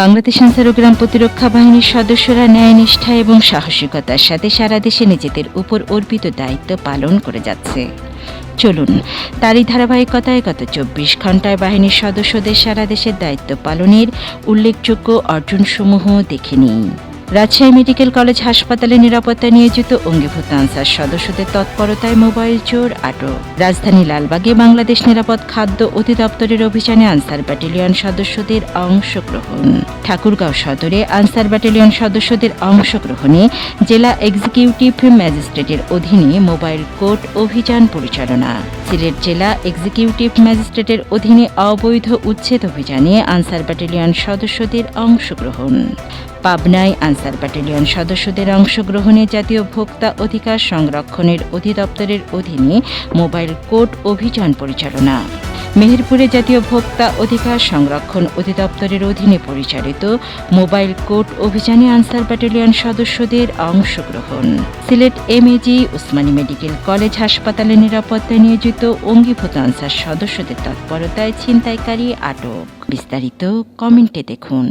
বাংলাদেশ আনসারুগ্রাম প্রতিরক্ষা বাহিনীর সদস্যরা ন্যায়নিষ্ঠা এবং সাহসিকতার সাথে সারা দেশে নিজেদের উপর অর্পিত দায়িত্ব পালন করে যাচ্ছে। চলুন, তারই ধারাবাহিকতায় গত চব্বিশ ঘন্টায় বাহিনীর সদস্যদের সারা দেশের দায়িত্ব পালনের উল্লেখযোগ্য অর্জনসমূহ দেখে নিই। রাজশাহী মেডিকেল কলেজ হাসপাতালে নিরাপত্তা নিয়োজিত অঙ্গীভূত আনসার সদস্যদের তৎপরতায় মোবাইল চোর আটক। রাজধানী লালবাগে বাংলাদেশ নিরাপদ খাদ্য অধিদপ্তরের অভিযানে আনসার ব্যাটালিয়ন সদস্যদের অংশগ্রহণ। ঠাকুরগাঁও সদরে আনসার ব্যাটালিয়ন সদস্যদের অংশগ্রহণে জেলা এক্সিকিউটিভ ম্যাজিস্ট্রেটের অধীনে মোবাইল কোর্ট অভিযান পরিচালনা। সিলেট জেলা এক্সিকিউটিভ ম্যাজিস্ট্রেটের অধীনে অবৈধ উচ্ছেদ অভিযানে আনসার ব্যাটালিয়ন সদস্যদের অংশগ্রহণ। পাবনায় আনসার ব্যাটালিয়ন সদস্যদের অংশগ্রহণে জাতীয় ভোক্তা অধিকার সংরক্ষণের অধিদপ্তরের অধীনে মোবাইল কোর্ট অভিযান পরিচালনা। মেহেরপুরে জাতীয় ভোক্তা অধিকার সংরক্ষণ অধিদপ্তরের অধীনে পরিচালিত মোবাইল কোর্ট অভিযানে আনসার ব্যাটালিয়ন সদস্যদের অংশগ্রহণ। Sylhet M A G Osmani medical college হাসপাতালে নিরাপত্তায় নিয়োজিত অঙ্গীভূত আনসার সদস্যদের তৎপরতায় ছিনতাইকারী আটক। বিস্তারিত কমেন্টে দেখুন।